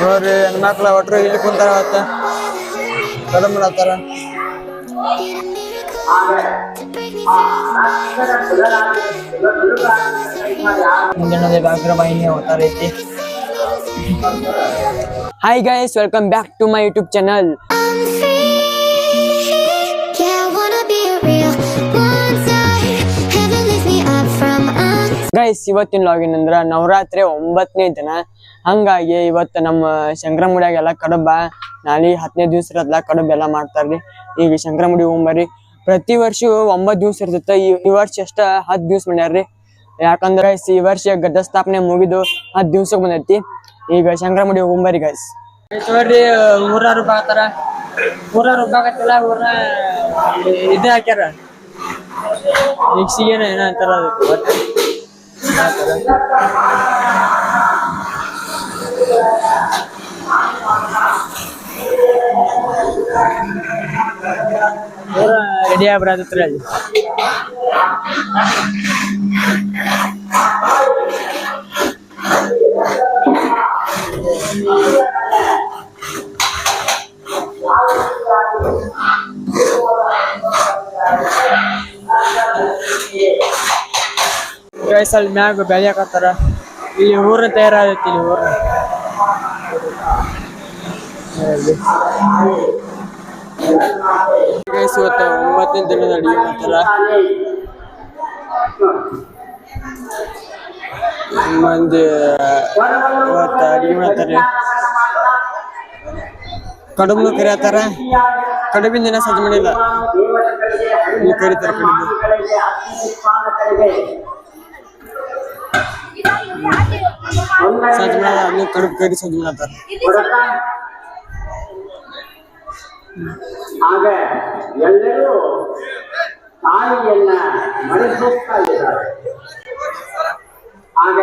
ನೋಡ್ರಿ ಹೆಣ್ಮಕ್ಳ ಒಟ್ರು ಇಲ್ಲಿ ಕುಂತಾರ ಅವತ್ತ ಕಡಿಮೆ ಮಾಡತ್ತಾರ ಮುಂದಿನದೇ ಇನ್ನೇ ಅವತಾರ ಐತಿ. Hi guys welcome back to my YouTube channel. Guys ಇವತ್ತಿನ ಲಾಗಿನ್ ಅಂದ್ರ ನವರಾತ್ರಿ ಒಂಬತ್ತನೇ ದಿನ. ಹಂಗಾಗಿ ಇವತ್ತು ನಮ್ಮ ಶಂಕರಮುಡಿಯಾಗ ಎಲ್ಲ ಕಡುಬ, ನಾಳೆ ಹತ್ತನೇ ದಿವಸ ಇರತ್ಲ ಕಡುಬ ಎಲ್ಲ ಮಾಡ್ತಾರ್ರಿ. ಈಗ ಶಂಕರಮುಡಿ ಹೋಗ್ಬರ್ರಿ ಪ್ರತಿ ವರ್ಷ ಒಂಬತ್ತು ದಿವ್ಸ ಇರ್ತೈತೆ. ಈ ವರ್ಷ ಎಷ್ಟ ಹತ್ತು ದಿವ್ಸ ಮಾಡ್ಯಾರ್ರಿ. ಯಾಕಂದ್ರೆ ಈ ವರ್ಷ ಗದ್ದ ಸ್ಥಾಪನೆ ಮುಗಿದು ಹತ್ತು ದಿವ್ಸಕ್ಕೆ ಬಂದೈತಿ. ಈಗ ಶಂಕರಮುಡಿ ಹೋಗ್ಬರ್ರಿ ಗಾಯ್ಸ್ ನೋಡ್ರಿ ಊರ ಬಾತಾರ ಊರಾರು ಹಾಕತ್ತಿಲ್ಲ ಊರ ಇದೇ ಹಾಕ್ಯಾರ. ಮಿಕ್ಸಿಗೆ ಏನೋ ಅಂತಾರ ಅದಕ್ಕೆ ಒಟ್ಟು. ಪೂರ ರೆಡಿ ಆಗ್ಬಿಡತ್ರಿ ಅಲ್ಲಿ ಗೈಸ್ ಅಲ್ಲಿ ಮ್ಯಾಗ ಬೆಳ್ಯಾಕತ್ತಾರ ಇಲ್ಲಿ ಊರ ತಯಾರಾಗೈತಿ ಇಲ್ಲಿ ಊರ ಗೈಸ್, ಇವತ್ತು ಒಂಬತ್ತನೇ ದಿನದ ಅಡುಗೆ ಮಾಡ್ತಾರ ಮಂದಿ ಇವತ್ತು ಅಡಿಗೆ ಮಾಡ್ತಾರೆ. ಕಡುಬು ಕರಿಯತ್ತಾರ. ಕಡುಬಿನ ದಿನ ಸಜ್ಜು ಮಾಡಿಲ್ಲ. ಇಲ್ಲಿ ಕರಿತಾರೆ ಕಡುಬು. ಸಜ್ಜು ಮಾಡ ಕಡುಬು ಕರಿ ಸಜ್ಜು ಮಾಡತ್ತಾರ ಆಗ ಎಲ್ಲರೂ ತಾಯಿಯನ್ನ ಮರೆಸೋಗ್ತಾ ಇದ್ದಾರೆ ಆಗ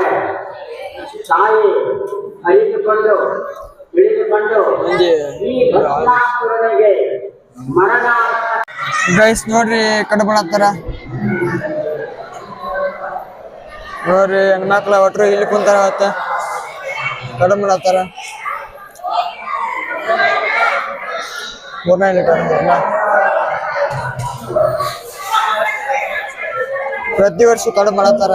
ತಾಯಿ ಅರಿತುಕೊಂಡು ತಿಳಿದುಕೊಂಡು ಈ ಭಕ್ತಾಸುರನಿಗೆ ಮರಣ ಗೈಸ್ ನೋಡ್ರಿ ಕಡುಬು ಮಾಡತ್ತಾರ ನೋಡ್ರಿ ಹೆಣ್ಮಕ್ಳ ಒಟ್ರು ಇಲ್ಲಿ ಕುಂತಾರ ಅವತ್ತ ಕಡುಬು ಮಾಡತ್ತಾರ ಮೂರ್ನೇ ಲೀಟರ್ ಪ್ರತಿ ವರ್ಷ ಕಡಿಮೆ ಮಾಡತ್ತಾರ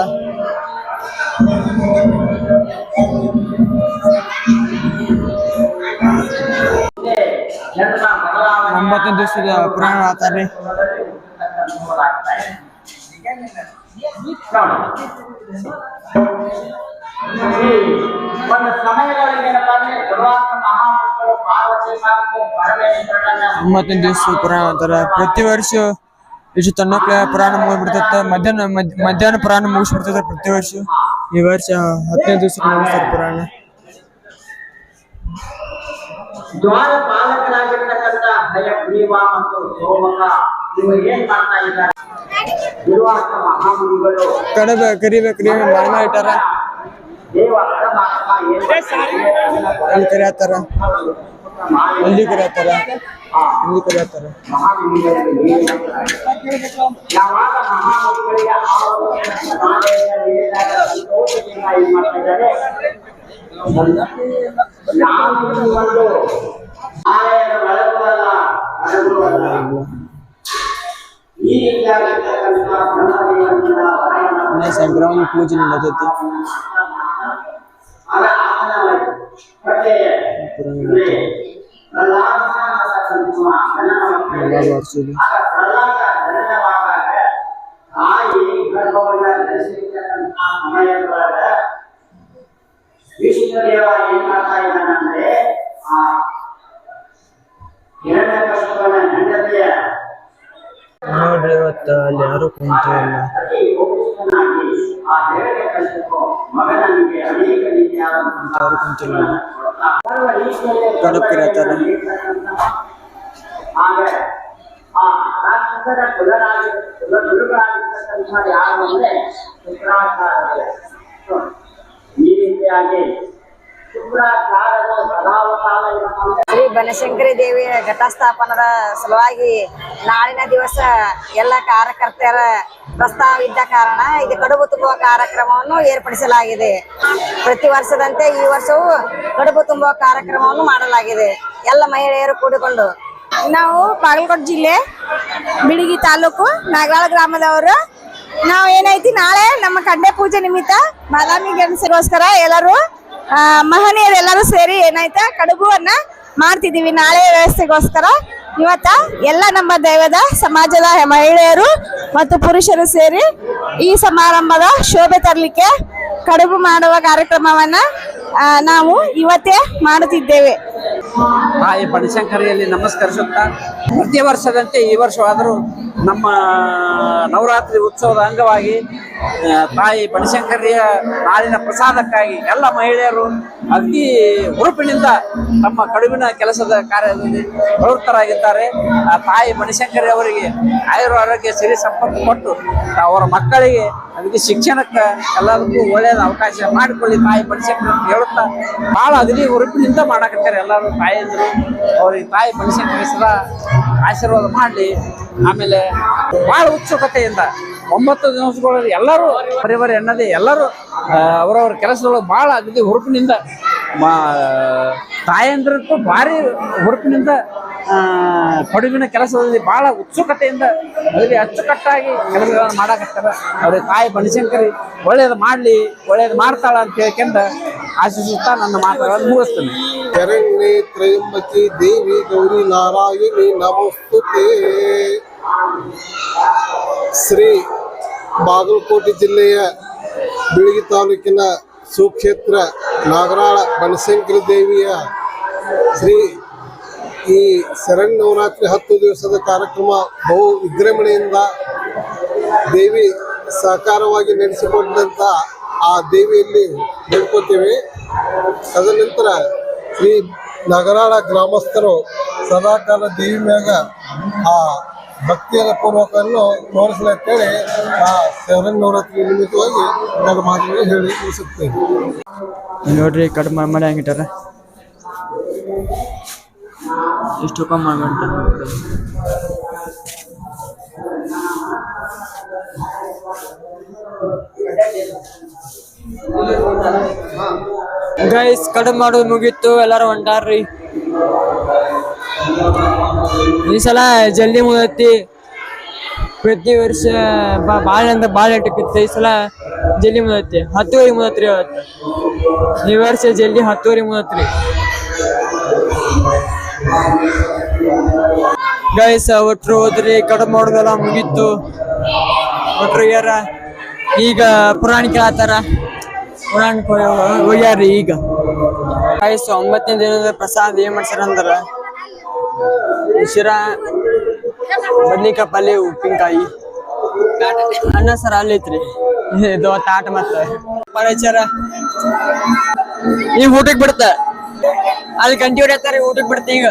ಒಂಬತ್ತು ದಿವಸದ ಪುರಾಣ ಆತಾರ್ರಿ ಒಂದು ಸಮಯದೊಳಗೆ ಏನಪ್ಪಾ ಅಂದ್ರೆ ಒಂಬತ್ತನೇ ದಿವಸ ಪುರಾಣ ಅಂತಾರ. ಪ್ರತಿ ವರ್ಷ ಇಷ್ಟು ತನ್ನಕ್ಲೆ ಪುರಾಣ ಮುಗಿಬಿಡ್ತೈತ ಮಧ್ಯಾಹ್ನ ಮಧ್ಯ- ಮಧ್ಯಾಹ್ನ ಪುರಾಣ ಮುಗಿಸ್ಬಿಡ್ತೈತೆ ಪ್ರತಿ ವರ್ಷ. ಈ ವರ್ಷ ಹತ್ತನೇ ದಿವಸ ಮುಗಿಸ್ತಾರೆ ಪುರಾಣ. ದ್ವಾರ ಪಾಲಕರಾಗಿರ್ತಕ್ಕಂಥ ಹಯಗ್ರೀವ ಮತ್ತು ಸೋಮಕ ಇವರು ಏನ್ ಮಾಡ್ತಾ ಇದ್ದಾರೆ? ದುರ್ವಾಸ ಮಹಾಮುನಿಗಳು ಕಡಬ ಕರಿಬೇಕ್ರಿ ಮಾನ ಇಟ್ಟಾರ. ಅಲ್ಲಿ ಕರಿಯತ್ತಾರ ಅಲ್ಲಿ ಕರಿಯತ್ತಾರ ಇಲ್ಲಿ ಕರಿಯತ್ತಾರ ಮಹಾಮುನಿಗಳಿಗೆ ಏನ್ ಮಾಡ್ತಾರೆ? ಯಾವಾಗ ಮಹಾಮುನಿಗಳಿಗೆ ಆವರಣ ನಾಳೆಯ ನೀಡಿದಾಗ ಇದ್ದಾನಂದ್ರೆ ಆ ನೋಡ್ರಿ ಇವತ್ತ ಅಲ್ಲಿ ಯಾರು ಅನೇಕ ರೀತಿಯಾದಂತಹ ಯಾರು ಕುಂತಿಲ್ಲ ಕರಿಯತ್ತಾರ ಆಗ ಆ ಯಾರು ಅಂದ್ರೆ ಈ ರೀತಿಯಾಗಿ ಶ್ರೀ ಬನಶಂಕರಿ ದೇವಿ ಘಟಸ್ಥಾಪನದ ಸಲುವಾಗಿ ನಾಳಿನ ದಿವಸ ಎಲ್ಲ ಕಾರ್ಯಕರ್ತರ ಪ್ರಸ್ತಾವ ಇದ್ದ ಕಾರಣ ಇದು ಕಡುಬು ತುಂಬುವ ಕಾರ್ಯಕ್ರಮವನ್ನು ಏರ್ಪಡಿಸಲಾಗಿದೆ. ಪ್ರತಿ ವರ್ಷದಂತೆ ಈ ವರ್ಷವೂ ಕಡುಬು ತುಂಬುವ ಕಾರ್ಯಕ್ರಮವನ್ನು ಮಾಡಲಾಗಿದೆ. ಎಲ್ಲ ಮಹಿಳೆಯರು ಕೂಡಿಕೊಂಡು ನಾವು ಬಾಗಲಕೋಟೆ ಜಿಲ್ಲೆ ಬಿಳಿಗಿ ತಾಲೂಕು ನಾಗರಾಳ ಗ್ರಾಮದವರು. ನಾವು ಏನೈತಿ ನಾಳೆ ನಮ್ಮ ಕನ್ಯೆ ಪೂಜೆ ನಿಮಿತ್ತ ಬಾದಾಮಿ ಗೆಣಸಿಗೋಸ್ಕರ ಎಲ್ಲರೂ ಆ, ಮಹನೀಯರು ಎಲ್ಲರೂ ಸೇರಿ ಏನಾಯ್ತ ಕಡುಬುವನ್ನ ಮಾಡ್ತಿದ್ದೀವಿ ನಾಳೆ ವ್ಯವಸ್ಥೆಗೋಸ್ಕರ. ಇವತ್ತ ಎಲ್ಲ ನಮ್ಮ ದೈವದ ಸಮಾಜದ ಮಹಿಳೆಯರು ಮತ್ತು ಪುರುಷರು ಸೇರಿ ಈ ಸಮಾರಂಭದ ಶೋಭೆ ತರಲಿಕ್ಕೆ ಕಡುಬು ಮಾಡುವ ಕಾರ್ಯಕ್ರಮವನ್ನ ನಾವು ಇವತ್ತೇ ಮಾಡುತ್ತಿದ್ದೇವೆ. ತಾಯಿ ಬನಶಂಕರಿಯಲ್ಲಿ ನಮಸ್ಕರಿಸುತ್ತಾ. ಪ್ರತಿ ವರ್ಷದಂತೆ ಈ ವರ್ಷವಾದರೂ ನಮ್ಮ ನವರಾತ್ರಿ ಉತ್ಸವದ ಅಂಗವಾಗಿ ತಾಯಿ ಬನಶಂಕರಿಯ ನಾಳಿನ ಪ್ರಸಾದಕ್ಕಾಗಿ ಎಲ್ಲ ಮಹಿಳೆಯರು ಅತಿ ಹುರುಪಿನಿಂದ ತಮ್ಮ ಕಡುಬಿನ ಕೆಲಸದ ಕಾರ್ಯದಲ್ಲಿ ಪ್ರವೃತ್ತರಾಗಿದ್ದಾರೆ. ಆ, ತಾಯಿ ಬನಶಂಕರಿ ಅವರಿಗೆ ಆಯುರ ಆರೋಗ್ಯ ಸಿರಿ ಸಂಪತ್ತು ಕೊಟ್ಟು ಅವರ ಮಕ್ಕಳಿಗೆ ಅದಕ್ಕೆ ಶಿಕ್ಷಣಕ್ಕೆ ಎಲ್ಲದಕ್ಕೂ ಒಳ್ಳೆಯದ ಅವಕಾಶ ಮಾಡಿಕೊಳ್ಳಿ ತಾಯಿ ಬನಶಂಕರಿ ಅಂತ ಹೇಳುತ್ತಾ ಭಾಳ ಅಗದಿ ಹುರುಪಿನಿಂದ ಮಾಡಕತ್ತಾರೆ ಎಲ್ಲರೂ ತಾಯಂದ್ರು. ಅವ್ರಿಗೆ ತಾಯಿ ಮನುಷ್ಯ ಸದಾ ಆಶೀರ್ವಾದ ಮಾಡಲಿ ಆಮೇಲೆ ಭಾಳ ಉತ್ಸುಕತೆಯಿಂದ ಒಂಬತ್ತು ದಿವಸಗಳಲ್ಲಿ ಎಲ್ಲರೂ ಪರಿವಾರ ಎನ್ನದೇ ಎಲ್ಲರೂ ಅವರವ್ರ ಕೆಲಸದೊಳಗೆ ಭಾಳ ಅಗದಿ ಹುರುಪಿನಿಂದ ಮಾ ತಾಯಂದ್ರಂತೂ ಭಾರಿ ಹುರುಪಿನಿಂದ ಆ, ಕಡುಬಿನ ಕೆಲಸದಲ್ಲಿ ಭಾಳ ಉತ್ಸುಕತೆಯಿಂದ ಅದರಲ್ಲಿ ಅಚ್ಚುಕಟ್ಟಾಗಿ ಕೆಲಸಗಳನ್ನು ಮಾಡಾಕತ್ತಾರ. ಅವ್ರಿಗೆ ತಾಯಿ ಬನಶಂಕರಿ ಒಳ್ಳೇದು ಮಾಡಲಿ ಒಳ್ಳೇದು ಮಾಡ್ತಾಳ ಅಂತ ಹೇಳ್ಕೊಂಡು ಆಶಿಸುತ್ತಾ ನನ್ನ ಮಾತುಗಳನ್ನು ಮುಗಿಸ್ತೇನೆ. ಶರಣ್ಯೆ ತ್ರಯಂಬಕಿ ದೇವಿ ಗೌರಿ ನಾರಾಯಣಿ ನಮಸ್ತುತೆ. ಶ್ರೀ ಬಾಗಲಕೋಟೆ ಜಿಲ್ಲೆಯ ಬಿಳಗಿ ತಾಲೂಕಿನ ಸುಕ್ಷೇತ್ರ ನಾಗರಾಳ ಬನಶಂಕರಿ ದೇವಿಯ ಶ್ರೀ ಈ ಶರಣ್ ನವರಾತ್ರಿ ಹತ್ತು ದಿವಸದ ಕಾರ್ಯಕ್ರಮ ಬಹು ವಿಜೃಂಭಣೆಯಿಂದ ದೇವಿ ಸಹಕಾರವಾಗಿ ನಡೆಸಿಕೊಂಡಂತ ಆ ದೇವಿಯಲ್ಲಿ ಬೇಡ್ಕೋತೇವೆ ತದನಂತರ ಶ್ರೀ ನಗರಾಳ ಗ್ರಾಮಸ್ಥರು ಸದಾಕಾಲ ದೇವಿ ಮ್ಯಾಗ ಆ ಭಕ್ತಿಯ ಪೂರ್ವಕವನ್ನು ತೋರಿಸಲಂತೇಳಿ ಆ ಶರಣ್ ನವರಾತ್ರಿ ನಿಮಿತ್ತವಾಗಿ ನನ್ನ ಮಾತುಗಳು ಹೇಳಿ ತಿಳಿಸುತ್ತೇನೆ ನೋಡ್ರಿ ಕಡಿಮೆ ಮಾಡಿ ಹಂಗಿಟ್ಟಾರ? ಇಷ್ಟು ಕಮ್ಮಿ ಮಾಡ್ಬಿಟ್ಟಾರ ಗೈಸ್ ಕಡುಬು ಮಾಡೋದು ಮುಗೀತು, ಎಲ್ಲಾರು ಹೊಂಟಾರ್ರಿ. ಈ ಸಲ ಜಲ್ದಿ ಮುಗತಿ ಪ್ರತಿ ವರ್ಷ ಭಾಳ ಅಂದ್ರೆ ಭಾಳ ಇಟ್ಟಕ್ಕಿತ್ತು ಈ ಸಲ ಜಲ್ದಿ ಮುಗತಿ ಹತ್ತುವರೆ ಮುಗತ್ರಿ ಇವತ್ತು. ಈ ವರ್ಷ ಜಲ್ದಿ ಹತ್ತುವರೆ ಮುಗತ್ರಿ ಗೈಸ್ ಒಟ್ರು ಹೋದ್ರಿ ಕಡುಬು ಮಾಡೋದೆಲ್ಲ ಮುಗೀತು. ಒಟ್ರು ಯಾರ? ಈಗ ಪುರಾಣ ಕೇಳತ್ತಾರ ಪುರಾಣಕ್ಕೆ ಹೋಗ್ಯಾರ್ರಿ ಈಗ. ಗೈಸ್ ಒಂಬತ್ತನೇ ದಿನದ ಪ್ರಸಾದ ಏನ್ ಮಾಡ್ಸಾರ ಅಂದ್ರ? ಉಸಿರಾ, ಬದ್ನಿಕಾಯಿ ಪಲ್ಯ, ಉಪ್ಪಿನಕಾಯಿ. ಅನ್ನ ಸರ ಅಲ್ಲೈತ್ರಿ. ಇದು ತಾಟ ಮತ್ತ. ಪರಿಚರ. ಈಗ ಊಟಕ್ಕೆ ಬಿಡ್ತ? ಅಲ್ಲಿ ಗಂಟೆ ಹೊಡಿಯತ್ತಾರ ಊಟಕ್ಕೆ ಬಿಡತ್ತ ಈಗ?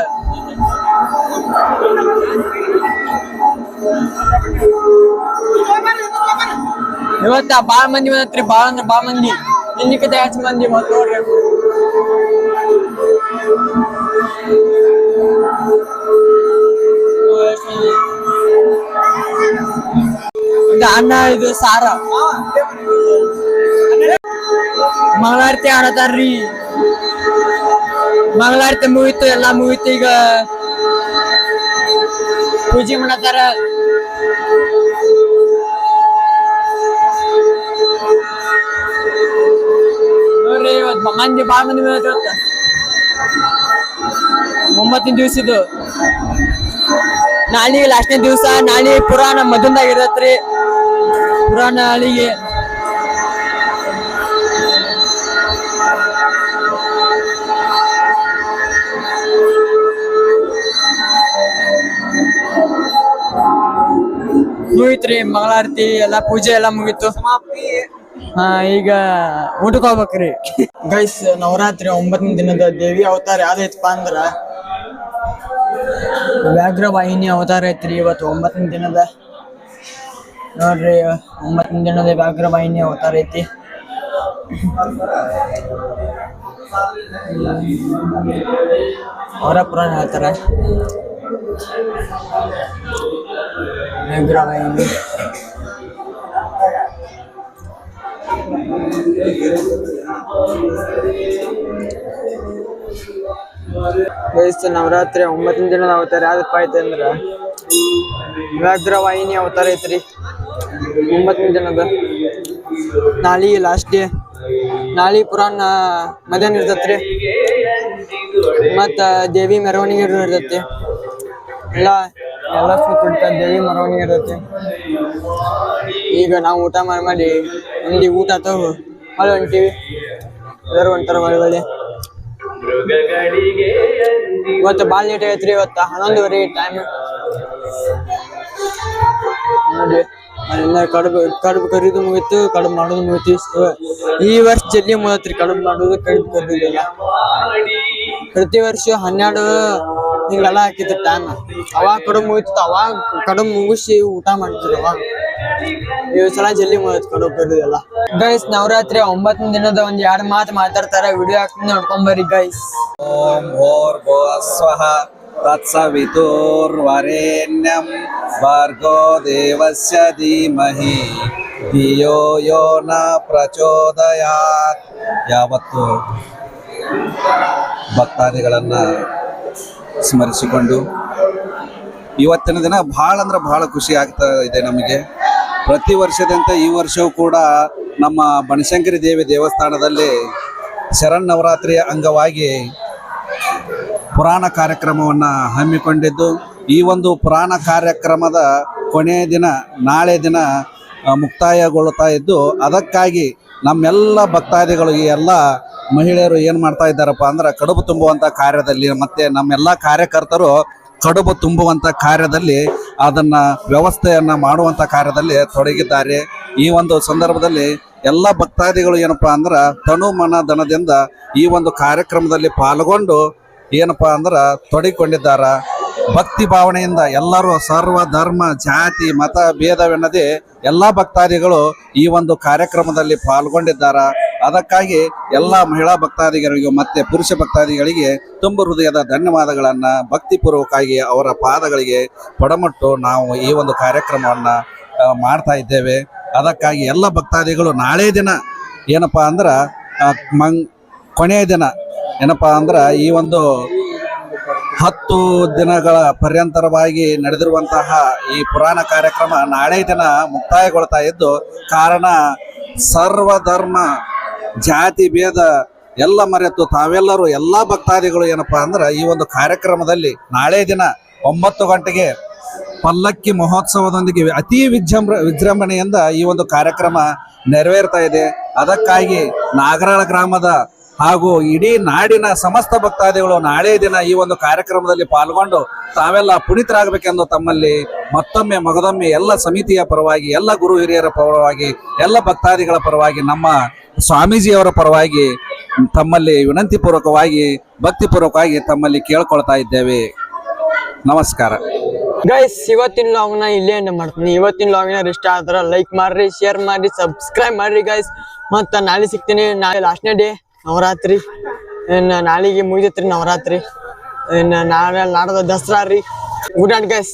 ಇವತ್ತ ಬಾಳ ಮಂದಿ ಬಂದತ್ರಿ, ಬಾಳ ಅಂದ್ರ ಬಾಳ ಮಂದಿ. ನಿನ್ನಿಕಿತ ಹೆಚ್ಚು ಮಂದಿ ಮತ್ ನೋಡ್ರಿ ಇದು ಅನ್ನ ಇದು ಸಾರ ಮಂಗಳಾರತಿ ಆಡತಾರ್ರಿ ಮಂಗಳಾರತಿ ಮುಗಿತು ಎಲ್ಲಾ ಮುಗಿತು ಈಗ ಪೂಜೆ ಮಾಡತಾರ ಮಂದಿ ಬಾಳ ಮಂದಿ ಒಂಬತ್ತನೇ ದಿವಸ ಇದು ನಾಳೆಗೆ ಲಾಸ್ಟ್ನೇ ದಿವಸ ನಾಳೆ ಪುರಾಣ ಮಧುಂದಾಗ ಇರತ್ರಿ ಪುರಾಣ ಅಳಿಗೆ ಮುಗಿತ್ರಿ ಮಂಗಳಾರತಿ ಎಲ್ಲಾ ಪೂಜೆ ಎಲ್ಲಾ ಮುಗೀತು ಹಾ ಈಗ ಊಟಕ್ಕೆ ಹೋಗ್ಬೇಕ್ರಿ. ಗೈಸ್ ನವರಾತ್ರಿ ಒಂಬತ್ತನೇ ದಿನದ ದೇವಿ ಅವತಾರ ಯಾವ್ದೈತಪ್ಪ ಅಂದ್ರ? ವ್ಯಾಘ್ರ ವಾಹಿನಿ ಅವತಾರ ಐತ್ರಿ ಇವತ್ತು ಒಂಬತ್ತನೇ ದಿನದ. ನೋಡ್ರಿ ಒಂಬತ್ತನೇ ದಿನದ ವ್ಯಾಘ್ರ ವಾಹಿನಿ ಅವತಾರ ಐತಿ. ಅವರ ಪುರಾಣ ಹೇಳ್ತಾರೆ. ನೆಗ್ರವಾಹಿನಿ ವಯಸ್ಸು ನವರಾತ್ರಿ ಒಂಬತ್ತನೇ ದಿನದ ಅವತಾರ ಯಾವ್ದಪ್ಪ ಐತೆ ಅಂದ್ರ? ವ್ಯಾಘ್ರವಾಹಿನಿ ಅವತಾರ ಐತ್ರಿ. ಒಂಬತ್ತನೇ ದಿನದ. ನಾಳೆ ಲಾಸ್ಟ್ ಡೇ ನಾಳಿ ಪುರಾಣ ಮಧ್ಯಾಹ್ನ ಇರ್ತೈತ್ರಿ. ಮತ್ತ ದೇವಿ ಮೆರವಣಿಗೆ ಇರ್ತೈತಿ. ಎಲ್ಲ ಎಲ್ಲ ಸುತ್ತ ದೇವಿ ಮೆರವಣಿಗೆ ಇರ್ತೈತಿ. ಈಗ ನಾವು ಊಟ ಮಾಡಿ ಮಾಡಿ ಊಟ ತಗೋ. ಹೊಳೆ ಹೊಂಟೀವಿ ಎಲ್ಲರೂ ಹೊಂಟಾರ ಹೊರಗಡೆ ಇವತ್ತು ಬಾಲ್ ನೀಟ್ ಐತ್ರಿ, ಇವತ್ತು ಹನ್ನೊಂದುವರೆ ಟೈಮ್ ನೋಡಿ ಅಲ್ಲೆಲ್ಲ ಕಡುಬು ಕಡುಬು ಕರಿದು ಮುಗಿತು, ಕಡುಬು ಮಾಡೋದು ಮುಗೀತು. ಈ ವರ್ಷ ಜಲ್ದಿ ಮುಗತ್ರಿ, ಕಡುಬು ಮಾಡೋದು, ಕಡುಬು ಕರಿಯೋದಿಲ್ಲ ಪ್ರತಿ ವರ್ಷ ಹನ್ನೆರಡು ಹಿಂಗೆಲ್ಲ ಹಾಕಿತ್ತು ಟೈಮ್ ಅವಾಗ ಕಡುಬು ಮುಗಿತು ಅವಾಗ ಕಡುಬು ಮುಗಿಸಿ ಊಟ ಮಾಡ್ತಿದ್ರು ಅವಾಗ. ಈ ಸಲ ಜಲ್ದಿ ಕರಿಯೋದೆಲ್ಲ ಗೈಸ್ ನವರಾತ್ರಿ ಒಂಬತ್ತನೇ ದಿನದ ಒಂದ್ ಎರಡ್ ಮಾತು ಮಾತಾಡ್ತಾರೆ ವಿಡಿಯೋ ಹಾಕಿ ನೋಡ್ಕೊಂಬರ್ರಿ ಗೈಸ್ ಓಂ ಭೋರ್ಭುವಃ ಸ್ವಹ ತತ್ಸವಿತೋರ್ವರೆಣ್ಯಂ ಭಾರ್ಗೋ ದೇವಸ್ಯ ಧೀಮಹಿ ಧಿಯೋ ಯೋ ನ ಪ್ರಚೋದಯಾತ್। ಯಾವತ್ತು ಭಕ್ತಾದಿಗಳನ್ನು ಸ್ಮರಿಸಿಕೊಂಡು ಇವತ್ತಿನ ದಿನ ಭಾಳ ಅಂದ್ರೆ ಭಾಳ ಖುಷಿ ಆಗ್ತಾ ಇದೆ ನಮಗೆ. ಪ್ರತಿ ವರ್ಷದಂತೆ ಈ ವರ್ಷವೂ ಕೂಡ ನಮ್ಮ ಬನಶಂಕರಿ ದೇವಿ ದೇವಸ್ಥಾನದಲ್ಲಿ ಶರನ್ನವರಾತ್ರಿಯ ಅಂಗವಾಗಿ ಪುರಾಣ ಕಾರ್ಯಕ್ರಮವನ್ನು ಹಮ್ಮಿಕೊಂಡಿದ್ದು, ಈ ಒಂದು ಪುರಾಣ ಕಾರ್ಯಕ್ರಮದ ಕೊನೆಯ ದಿನ, ನಾಳೆ ದಿನ ಮುಕ್ತಾಯಗೊಳ್ಳುತ್ತಾ ಇದ್ದು, ಅದಕ್ಕಾಗಿ ನಮ್ಮೆಲ್ಲ ಭಕ್ತಾದಿಗಳು, ಈ ಎಲ್ಲ ಮಹಿಳೆಯರು ಏನು ಮಾಡ್ತಾ ಇದ್ದಾರಪ್ಪ ಅಂದ್ರೆ, ಕಡುಬು ತುಂಬುವಂಥ ಕಾರ್ಯದಲ್ಲಿ ಮತ್ತೆ ನಮ್ಮೆಲ್ಲ ಕಾರ್ಯಕರ್ತರು ಕಡುಬು ತುಂಬುವಂಥ ಕಾರ್ಯದಲ್ಲಿ ಅದನ್ನ ವ್ಯವಸ್ಥೆಯನ್ನ ಮಾಡುವಂತ ಕಾರ್ಯದಲ್ಲಿ ತೊಡಗಿದ್ದಾರೆ. ಈ ಒಂದು ಸಂದರ್ಭದಲ್ಲಿ ಎಲ್ಲ ಭಕ್ತಾದಿಗಳು ಏನಪ್ಪಾ ಅಂದ್ರೆ ತನು ಮನ ಧನದಿಂದ ಈ ಒಂದು ಕಾರ್ಯಕ್ರಮದಲ್ಲಿ ಪಾಲ್ಗೊಂಡು ಏನಪ್ಪಾ ಅಂದ್ರೆ ತೊಡಗಿಕೊಂಡಿದ್ದಾರ. ಭಕ್ತಿ ಭಾವನೆಯಿಂದ ಎಲ್ಲರೂ ಸರ್ವ ಧರ್ಮ, ಜಾತಿ, ಮತ, ಭೇದವೆನ್ನದೆ ಎಲ್ಲ ಭಕ್ತಾದಿಗಳು ಈ ಒಂದು ಕಾರ್ಯಕ್ರಮದಲ್ಲಿ ಪಾಲ್ಗೊಂಡಿದ್ದಾರ. ಅದಕ್ಕಾಗಿ ಎಲ್ಲ ಮಹಿಳಾ ಭಕ್ತಾದಿಗಳಿಗೂ ಮತ್ತೆ ಪುರುಷ ಭಕ್ತಾದಿಗಳಿಗೆ ತುಂಬ ಹೃದಯದ ಧನ್ಯವಾದಗಳನ್ನು, ಭಕ್ತಿಪೂರ್ವಕವಾಗಿ ಅವರ ಪಾದಗಳಿಗೆ ಪಡಮಟ್ಟು ನಾವು ಈ ಒಂದು ಕಾರ್ಯಕ್ರಮವನ್ನ ಮಾಡ್ತಾ ಇದ್ದೇವೆ. ಅದಕ್ಕಾಗಿ ಎಲ್ಲ ಭಕ್ತಾದಿಗಳು ನಾಳೆ ದಿನ ಏನಪ್ಪಾ ಅಂದ್ರೆ ಮಂ ಕೊನೆಯ ದಿನ ಏನಪ್ಪಾ ಅಂದ್ರೆ ಈ ಒಂದು ಹತ್ತು ದಿನಗಳ ಪರ್ಯಂತರವಾಗಿ ನಡೆದಿರುವಂತಹ ಈ ಪುರಾಣ ಕಾರ್ಯಕ್ರಮ ನಾಳೆ ದಿನ ಮುಕ್ತಾಯಗೊಳ್ತಾ ಇದ್ದು, ಕಾರಣ ಸರ್ವಧರ್ಮ ಜಾತಿ ಭೇದ ಎಲ್ಲ ಮರೆತು ತಾವೆಲ್ಲರೂ ಎಲ್ಲ ಭಕ್ತಾದಿಗಳು ಏನಪ್ಪಾ ಅಂದ್ರೆ ಈ ಒಂದು ಕಾರ್ಯಕ್ರಮದಲ್ಲಿ ನಾಳೆ ದಿನ ಒಂಬತ್ತು ಗಂಟೆಗೆ ಪಲ್ಲಕ್ಕಿ ಮಹೋತ್ಸವದೊಂದಿಗೆ ಅತಿ ವಿಜೃಂಭ, ವಿಜೃಂಭಣೆಯಿಂದ ಈ ಒಂದು ಕಾರ್ಯಕ್ರಮ ನೆರವೇರ್ತಾ ಇದೆ. ಅದಕ್ಕಾಗಿ ನಾಗರಾಳ ಗ್ರಾಮದ ಹಾಗೂ ಇಡೀ ನಾಡಿನ ಸಮಸ್ತ ಭಕ್ತಾದಿಗಳು ನಾಳೆ ದಿನ ಈ ಒಂದು ಕಾರ್ಯಕ್ರಮದಲ್ಲಿ ಪಾಲ್ಗೊಂಡು ತಾವೆಲ್ಲ ಪುನೀತರಾಗಬೇಕೆಂದು ತಮ್ಮಲ್ಲಿ ಮತ್ತೊಮ್ಮೆ ಮಗದೊಮ್ಮೆ ಎಲ್ಲ ಸಮಿತಿಯ ಪರವಾಗಿ, ಎಲ್ಲ ಗುರು ಹಿರಿಯರ ಪರವಾಗಿ, ಎಲ್ಲ ಭಕ್ತಾದಿಗಳ ಪರವಾಗಿ, ನಮ್ಮ ಸ್ವಾಮೀಜಿಯವರ ಪರವಾಗಿ ತಮ್ಮಲ್ಲಿ ವಿನಂತಿ ಪೂರ್ವಕವಾಗಿ ಭಕ್ತಿಪೂರ್ವಕವಾಗಿ ತಮ್ಮಲ್ಲಿ ಕೇಳ್ಕೊಳ್ತಾ ಇದ್ದೇವೆ. ನಮಸ್ಕಾರ. ಗೈಸ್ ಇವತ್ತಿನ ಲಾಗ್ನ ಇಲ್ಲೇ ಮಾಡ್ತೀನಿ. ಇವತ್ತಿನ ಲಾಗ್ನ ಇಷ್ಟ ಆದ್ರೆ ಲೈಕ್ ಮಾಡ್ರಿ ಶೇರ್ ಮಾಡ್ರಿ ಸಬ್ಸ್ಕ್ರೈಬ್ ಮಾಡ್ರಿ ಗೈಸ್ ಮತ್ತೆ ನಾಳೆ ಸಿಗ್ತೀನಿ. ನಾಳೆ ಲಾಸ್ಟ್ನೇ ಡೇ ನವರಾತ್ರಿ ಇನ್ನು ನಾಳೆಗೆ ಮುಗಿದೈತ್ರಿ ನವರಾತ್ರಿ. ಇನ್ನು ನಾಳೆ ನಾಡದ ದಸರಾ ರೀ. Good and guys